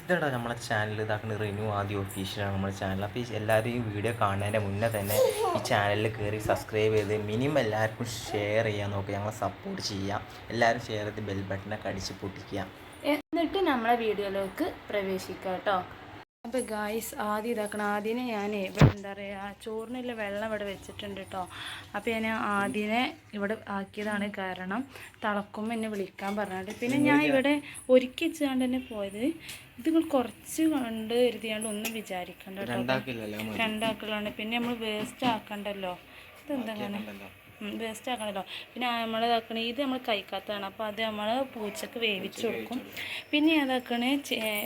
ഇതാണ് നമ്മളെ ചാനൽ ഇതാക്കുന്നത് റിന്യൂ ആദ്യം ഒഫീഷ്യലാണ് നമ്മുടെ ചാനൽ അപ്പോൾ ഈ എല്ലാവരും ഈ വീഡിയോ കാണുന്നതിന്റെ മുന്നേ തന്നെ ഈ ചാനലിൽ കയറി സബ്സ്ക്രൈബ് ചെയ്ത് മിനിമം എല്ലാവർക്കും ഷെയർ ചെയ്യാൻ നോക്കുക ഞങ്ങളെ സപ്പോർട്ട് ചെയ്യാം. എല്ലാവരും ഷെയർ ചെയ്ത് ബെൽ ബട്ടനൊക്കെ അടിച്ച് പൊട്ടിക്കുക. എന്നിട്ട് നമ്മളെ വീഡിയോയിലേക്ക് പ്രവേശിക്കാം കേട്ടോ അപ്പോൾ ഗായ്സ് ആദ്യം ഇതാക്കണം. ആദ്യം ഞാൻ ഇവിടെ എന്താ പറയുക ചോറിനുള്ള വെള്ളം ഇവിടെ വെച്ചിട്ടുണ്ട് കേട്ടോ അപ്പോൾ ഞാൻ ആദ്യമേ ഇവിടെ ആക്കിയതാണ് കാരണം തിളക്കുമ്പോൾ എന്നെ വിളിക്കാൻ പറഞ്ഞിട്ട്. പിന്നെ ഞാൻ ഇവിടെ ഒരുക്കി വെച്ചുകൊണ്ട് തന്നെ പോയത്. ഇത് നിങ്ങൾ കുറച്ച് കണ്ട് കരുതിയാണ്ട് ഒന്നും വിചാരിക്കണ്ട കേട്ടോ രണ്ടാക്കളാണ് പിന്നെ നമ്മൾ വേസ്റ്റ് ആക്കണ്ടല്ലോ. ഇതെന്താ വേസ്റ്റ് ആക്കണല്ലോ. പിന്നെ നമ്മൾ ഇതാക്കണേ ഇത് നമ്മൾ കഴിക്കാത്തതാണ്. അപ്പോൾ അത് നമ്മൾ പൂച്ചക്ക് വേവിച്ച് കൊടുക്കും. പിന്നെ ഏതാക്കണേ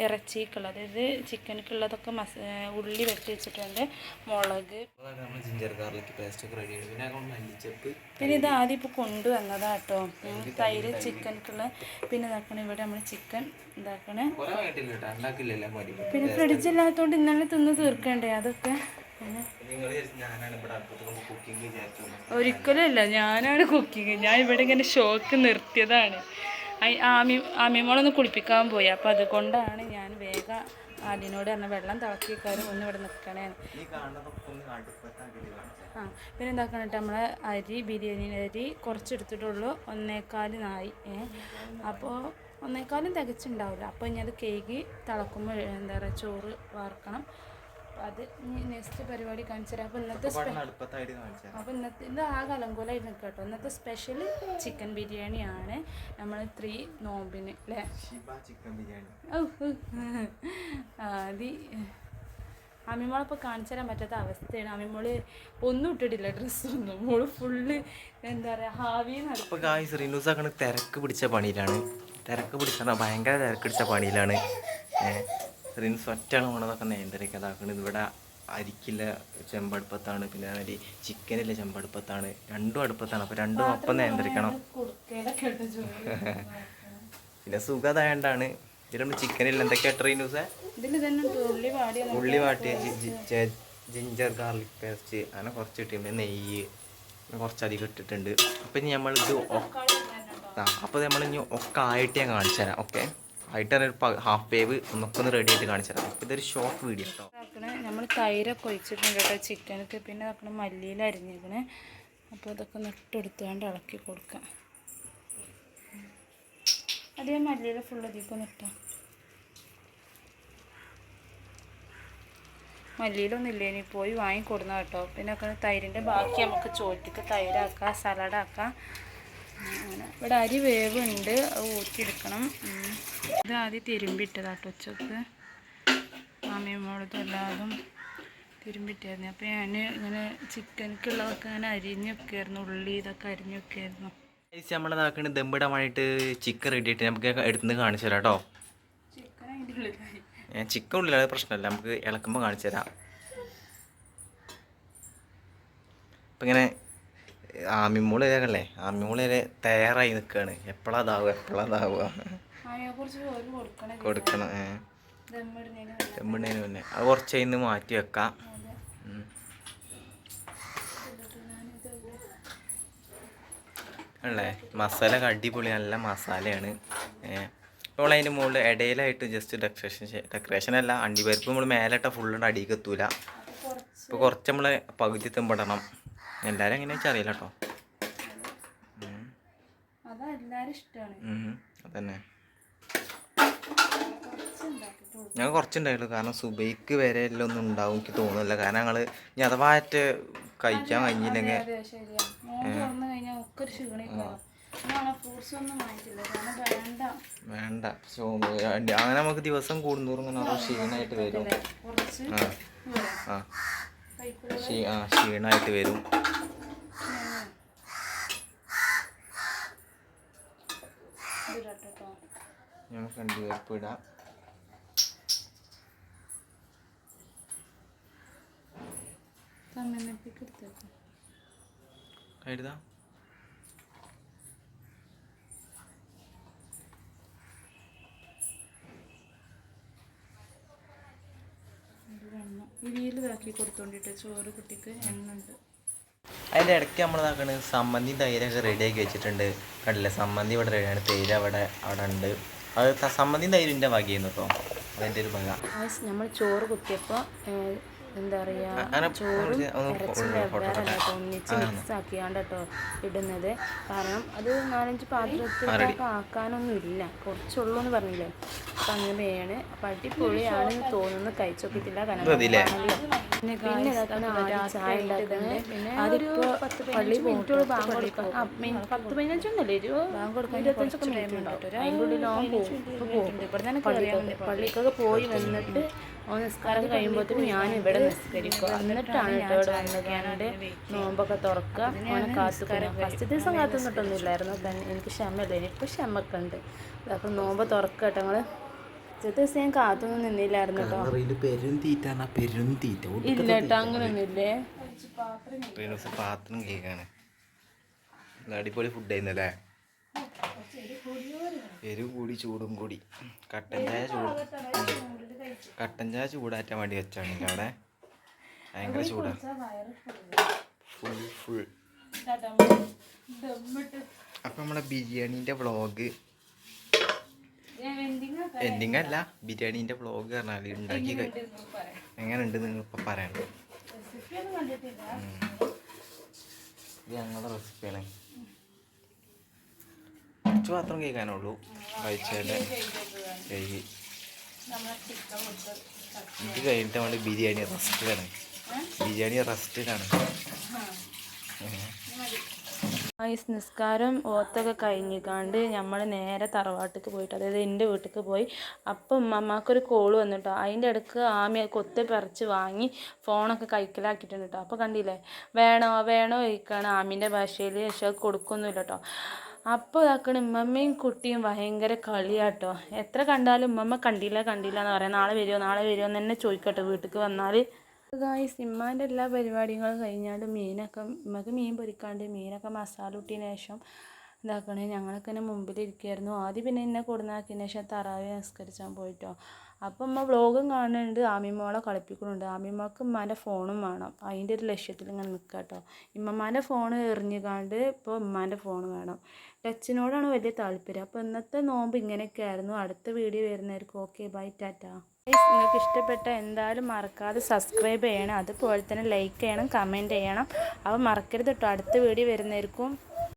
ഇറച്ചിക്കുള്ള അതായത് ചിക്കനക്കുള്ളതൊക്കെ മസ ഉള്ളി വെട്ടി വെച്ചിട്ടുണ്ട്. മുളക്. നമ്മൾ ജിഞ്ചർ ഗാർലിക് പേസ്റ്റ് ഒക്കെ റെഡി പിന്നെ ഇത് ആദ്യം ഇപ്പോൾ കൊണ്ടുവന്നതാണ് കേട്ടോ തൈര് ചിക്കനക്കുള്ള. പിന്നെ ഇതാക്കണേ ഇവിടെ നമ്മൾ ചിക്കൻ ഇതാക്കണേ. പിന്നെ ഫ്രിഡ്ജില്ലാത്തതുകൊണ്ട് ഇന്നലെ തിന്ന് തീർക്കണ്ടേ? അതൊക്കെ. ഒരിക്കലുമല്ല ഞാനാണ് കുക്കിങ് ഞാൻ ഇവിടെ ഇങ്ങനെ ഷോക്ക് നിർത്തിയതാണ്. ആമി ആമിമോളൊന്ന് കുളിപ്പിക്കാൻ പോയി. അപ്പോൾ അതുകൊണ്ടാണ് ഞാൻ വേഗം അതിനോട് പറഞ്ഞ വെള്ളം തിളക്കിക്കാരും ഒന്ന് ഇവിടെ നിൽക്കണേ. ആ പിന്നെ എന്താക്കണം കേട്ടോ നമ്മളെ അരി ബിരിയാണി അരി കുറച്ചെടുത്തിട്ടുള്ളൂ. ഒന്നേക്കാൽ നായി. അപ്പോൾ ഒന്നേക്കാലും തികച്ചുണ്ടാവില്ല. അപ്പോൾ ഇനി അത് കേക്ക് തിളക്കുമ്പോൾ എന്താ പറയുക ചോറ് വാർക്കണം. അത് നെക്സ്റ്റ് പരിപാടി കാണിച്ചു തരാം അപ്പോൾ ഇന്നത്തെ അപ്പോൾ ഇന്നത്തെ ഇത് ആ നിൽക്കുക കേട്ടോ ഇന്നത്തെ സ്പെഷ്യൽ ചിക്കൻ ബിരിയാണിയാണ് നമ്മൾ ത്രീ നോമ്പിന് അല്ലേ അത് അമ്മിമോളിപ്പോൾ കാണിച്ചു തരാൻ പറ്റാത്ത അവസ്ഥയാണ്. അമ്മിമോൾ ഒന്നും ഇട്ടിട്ടില്ല ഡ്രസ്സൊന്നും മോൾ ഫുള്ള് എന്താ പറയുക ഹാവി അപ്പോൾ ഗായ്സ് തിരക്ക് പിടിച്ച പണിയിലാണ്. തിരക്ക് പിടിച്ച ഭയങ്കര തിരക്ക് പിടിച്ച പണിയിലാണ്. റിൻസ് ഒറ്റയാണ് പോണതൊക്കെ നേന്തരൊക്കെ ഇതാക്കണത് ഇവിടെ അരിക്കില്ല ചെമ്പടുപ്പത്താണ് പിന്നെ അതേമാതിരി ചിക്കനില്ല ചെമ്പടുപ്പത്താണ് രണ്ടും അടുപ്പത്താണ്. അപ്പോൾ രണ്ടും ഒപ്പം നേന്തരിക്കണം പിന്നെ സുഖതായണ്ടാണ്. ഇതിലൊന്നും ചിക്കനില്ല. എന്തൊക്കെയാ റിനൂസേ ന്യൂസ്? ഉള്ളി വാട്ടിയ ജിഞ്ചർ ഗാർലിക് പേസ്റ്റ്. അങ്ങനെ കുറച്ച് ഇട്ടിട്ടുണ്ട്. നെയ്യ്. കുറച്ചധികം ഇട്ടിട്ടുണ്ട്. അപ്പം ഇനി നമ്മളിത് അപ്പോൾ നമ്മൾ ഇനി ഒക്കെ ആയിട്ട് ഞാൻ കാണിച്ചു തരാം ഓക്കെ? ആയിട്ട് ഒരു ഹാഫ് വേവ് ഒന്നൊക്കെ ഒന്ന് റെഡി ആയിട്ട് കാണിച്ചു തരാം ഇതൊരു ഷോർട്ട് വീഡിയോ കേട്ടോ നമ്മൾ തൈരൊക്കെ ഒഴിച്ചിട്ടുണ്ട് കേട്ടോ ചിക്കനൊക്കെ. പിന്നെ ഇതാക്കണ മല്ലിയിൽ അരിഞ്ഞിരിക്കണേ. അപ്പോൾ ഇതൊക്കെ നട്ടെടുത്തുകൊണ്ട് ഇളക്കി കൊടുക്കാം. അതേ മല്ലിയിൽ ഫുൾ ഇതിപ്പോൾ നിട്ടാം മല്ലിയിലൊന്നും ഇല്ല ഇനി? പോയി വാങ്ങിക്കൊടുന്ന കേട്ടോ. പിന്നെ തൈരിന്റെ ബാക്കി നമുക്ക് ചോറ്റിക്ക് തൈരാക്കാം സലാഡാക്കാം അങ്ങനെ. ഇവിടെ അരി വേവുണ്ട് അത് ഊറ്റിയെടുക്കണം. ഇത് ആദ്യം തിരുമ്പിട്ടതാട്ടോ ഉച്ചയ്ക്ക്. മോളത്തും എല്ലാതും തിരുമ്പിട്ടായിരുന്നു അപ്പോൾ ഞാൻ ഇങ്ങനെ ചിക്കനക്കുള്ളതൊക്കെ ഇങ്ങനെ അരിഞ്ഞൊക്കെ ആയിരുന്നു ഉള്ളി ഇതൊക്കെ അരിഞ്ഞൊക്കെ ആയിരുന്നു നമ്മളിതാക്കണ ദമ്പിടാൻ വേണ്ടിയിട്ട് ചിക്കൻ റെഡി ആയിട്ട് നമുക്ക് എടുത്തുനിന്ന് കാണിച്ചു തരാം കേട്ടോ ചിക്കൻ ഉള്ളിലാണ് പ്രശ്നമല്ല നമുക്ക് ഇളക്കുമ്പോൾ കാണിച്ചു തരാം. അപ്പം ഇങ്ങനെ ആമിമൂൾ അല്ലേ ആമിമൂൾ വരെ തയ്യാറായി നിൽക്കുകയാണ് എപ്പോഴാ അതാവുക എപ്പോഴാ അതാവുക കൊടുക്കണേ. ഏ. ദമ്മിടുന്നതിന് മുന്നേ. അത് കുറച്ച് കഴിഞ്ഞ് മാറ്റി വെക്കാം. അല്ലേ മസാല അടിപൊളി നല്ല മസാലയാണ്. ഇപ്പോൾ അതിന്റെ മുകളിൽ ഇടയിലായിട്ട് ജസ്റ്റ് ഡെക്കറേഷൻ ഡെക്കറേഷൻ അല്ല അണ്ടിപ്പരിപ്പ് നമ്മൾ മേലിട്ട ഫുള്ളുണ്ട് അടിയിൽ എത്തൂല. ഇപ്പോൾ കുറച്ച് നമ്മൾ പകുതി തെമ്പിടണം. എല്ലാവരും എങ്ങനെയാ വെച്ചാൽ അറിയില്ല കേട്ടോ അതന്നെ. ഞാൻ ഞങ്ങൾ കുറച്ചുണ്ടായുള്ളൂ കാരണം സുബൈക്ക് വരെ എല്ലാം ഒന്നും ഉണ്ടാവും എനിക്ക് തോന്നുന്നില്ല. കാരണം ഞങ്ങൾ ഇനി അഥവാറ്റ് കഴിക്കാൻ കഴിഞ്ഞില്ലെങ്കിൽ വേണ്ട. അങ്ങനെ നമുക്ക് ദിവസം കൂടുന്നോറും ഇങ്ങനെ ഓരോ ക്ഷീണമായിട്ട് വരും. ആ. ആ. കൈക്കുള്ള ആ ക്ഷീണമായിട്ട് വരും. നമുക്ക് അണ്ടിപ്പരിപ്പ് ഇടാം ഇതിൽ ഇതാക്കി കൊടുത്തോണ്ടിട്ട് ചോറ് കുട്ടിക്ക് എണ്ണ ഉണ്ട്. അതിന്റെ ഇടയ്ക്ക് നമ്മൾ ഇതാക്കണ് സമ്മന്തി തൈരൊക്കെ റെഡിയാക്കി വെച്ചിട്ടുണ്ട്. കണ്ടില്ലേ? സമ്മന്തി ഇവിടെ റെഡിയാണ് തൈര് അവിടെ അവിടെ ഉണ്ട്. അത് സമ്മന്തി തൈരിന്റെ വകയായിരുന്നു കേട്ടോ അതിന്റെ ഒരു വക. നമ്മൾ ചോറ് കുത്തിയപ്പോൾ എന്താ പറയുക ചോറും കുറച്ച് ഫോട്ടോ വെവ്വേറെ കേട്ടോ ഒന്നിച്ച് മിക്സ് ആക്കിയാണ്ട് കേട്ടോ ഇടുന്നത്. കാരണം അത് നാലഞ്ച് പാത്രത്തിലൊക്കെ ആക്കാനൊന്നും ഇല്ല. കുറച്ചുള്ളൂ എന്ന് പറഞ്ഞില്ലേ? അപ്പം അങ്ങനെയാണ്. അപ്പം അടിപൊളിയാണെന്ന് തോന്നുന്നു. കഴിച്ചോക്കിയിട്ടില്ല. കാരണം? പിന്നെ ചായ ഉണ്ടാക്കുന്നത്. പിന്നെ അതിപ്പോൾ പള്ളി മിനിറ്റോട് ബാങ്ക് കൊടുക്കാം പത്ത് പതിനഞ്ചൊന്നല്ലേ ഒരു ബാങ്ക് കൊടുക്കാൻ ഇരുപത്തഞ്ചൊക്കെ മിനിറ്റ് ഉണ്ടാവും. അതിന്റെ ഉള്ളിൽ ഓൻ പോകും. ഇപ്പോൾ പോകും. ഇവിടെ തന്നെ പള്ളിക്കൊക്കെ പള്ളിക്കൊക്കെ പോയി വന്നിട്ട് നിസ്കാരം കഴിയുമ്പോഴത്തേക്കും ഞാൻ ഇവിടെ നിസ്കരിക്കും എന്നിട്ടാണ് കേട്ടോ ഇവിടെ വന്നിട്ട് നോമ്പൊക്കെ തുറക്കുക. അങ്ങനെ കാത്തുക്കണം ഫസ്റ്റ് ദിവസം കാത്തു നിന്നിട്ടൊന്നുമില്ലായിരുന്നു തന്നെ എനിക്ക് ക്ഷമയില്ല എനിക്ക് ക്ഷമൊക്കെ ഉണ്ട്. അപ്പം നോമ്പ് തുറക്കുക കേട്ടോ ഞങ്ങൾ ഫസ്റ്റ് ദിവസം ഞാൻ കാത്തൊന്നും നിന്നില്ലായിരുന്നു കേട്ടോ. പെരും തീറ്റാണ്. പെരും തീറ്റ. ഇല്ല കേട്ടോ അങ്ങനെയൊന്നുമില്ലേ റീനൂസ് പാത്രം കേക്കാണ് അടിപൊളി ഫുഡ് ആയിരുന്നല്ലേ എരിവ് കൂടി ചൂടും കൂടി. കട്ടൻ ചായ ചൂട് കട്ടൻ ചായ ചൂടാറ്റാൻ വേണ്ടി വെച്ചാണെങ്കിൽ അവിടെ ഭയങ്കര ചൂടാണ് ഫുൾ ഫുൾ. അപ്പം നമ്മുടെ ബിരിയാണീന്റെ വ്ളോഗ്. എൻഡിങ് അല്ല ബിരിയാണിന്റെ വ്ളോഗ് പറഞ്ഞാൽ ഉണ്ടാക്കി എങ്ങനെ ഉണ്ട് നിങ്ങൾ ഇപ്പം പറയണം. ഇത് ഞങ്ങളുടെ റെസിപ്പിയാണ് കുറച്ച് മാത്രം കേൾക്കാനുള്ളൂ കഴിച്ചതിന്റെ കഴുകി ഇത് കഴിഞ്ഞിട്ട് നമ്മൾ ബിരിയാണി റെസ്റ്റിലാണ് ബിരിയാണി റെസ്റ്റിലാണ്. ഐസ് നിസ്കാരം ഓത്തൊക്കെ കഴിഞ്ഞിക്കാണ്ട് നമ്മൾ നേരെ തറവാട്ടിക്ക് പോയിട്ട് അതായത് എന്റെ വീട്ടിലേക്ക് പോയി. അപ്പം ഉമ്മമാക്കൊരു കോൾ വന്നിട്ടോ. അതിന്റെ ഇടയ്ക്ക് ആമി കൊത്തി പറിച്ച് വാങ്ങി ഫോണൊക്കെ കൈക്കലാക്കിയിട്ടുണ്ട് കേട്ടോ അപ്പോൾ കണ്ടില്ലേ? വേണോ വേണോ ചോദിക്കുകയാണ് ആമീന്റെ ഭാഷയിൽ പക്ഷെ കൊടുക്കൊന്നുമില്ല കേട്ടോ അപ്പോൾ ഇതാക്കണ ഉമ്മമ്മയും കുട്ടിയും ഭയങ്കര കളിയാട്ടോ. എത്ര കണ്ടാലും ഉമ്മമ്മ കണ്ടില്ല കണ്ടില്ല എന്ന് പറയാം. നാളെ വരുമോ നാളെ വരുമോ എന്ന് തന്നെ ചോദിക്കട്ടോ. വീട്ടിലേക്ക് വന്നാൽ ഗായ്സ് ഇമ്മാന്റെ എല്ലാ പരിപാടികളും കഴിഞ്ഞാണ്ട് മീനൊക്കെ നമുക്ക് മീൻ പൊരിക്കാണ്ട് മീനൊക്കെ മസാല ഇട്ടതിന് ശേഷം ഇതാക്കണേ. ഞങ്ങളൊക്കെ ഇങ്ങനെ മുമ്പിലിരിക്കുകയായിരുന്നു ആദ്യം പിന്നെ എന്നെ കൊടുന്നാക്കിയതിന് ശേഷം തറാവി നിസ്കരിച്ചാൻ പോയിട്ടോ. അപ്പം അമ്മ വ്ളോഗും കാണുന്നുണ്ട് ആമിമോളെ കളിപ്പിക്കുന്നുണ്ട് ആമിമോൾക്ക് ഉമ്മാന്റെ ഫോണും വേണം. അതിന്റെ ഒരു ലക്ഷ്യത്തിൽ ഇങ്ങനെ നിൽക്കുക കേട്ടോ ഇമ്മമാന്റെ ഫോൺ എറിഞ്ഞുകാണ്ട് ഇപ്പോൾ ഉമ്മാന്റെ ഫോൺ വേണം. ടച്ചിനോടാണ് വലിയ താല്പര്യം. അപ്പോൾ ഇന്നത്തെ നോമ്പ് ഇങ്ങനെയൊക്കെ ആയിരുന്നു. അടുത്ത വീഡിയോ വരുന്നവർക്ക് ഓക്കെ ബൈ ടാറ്റ. നിങ്ങൾക്ക് ഇഷ്ടപ്പെട്ട എന്തായാലും മറക്കാതെ സബ്സ്ക്രൈബ് ചെയ്യണം. അതുപോലെ തന്നെ ലൈക്ക് ചെയ്യണം കമന്റ് ചെയ്യണം. അപ്പോൾ മറക്കരുത് കേട്ടോ അടുത്ത വീഡിയോ വരുന്നതായിരിക്കും.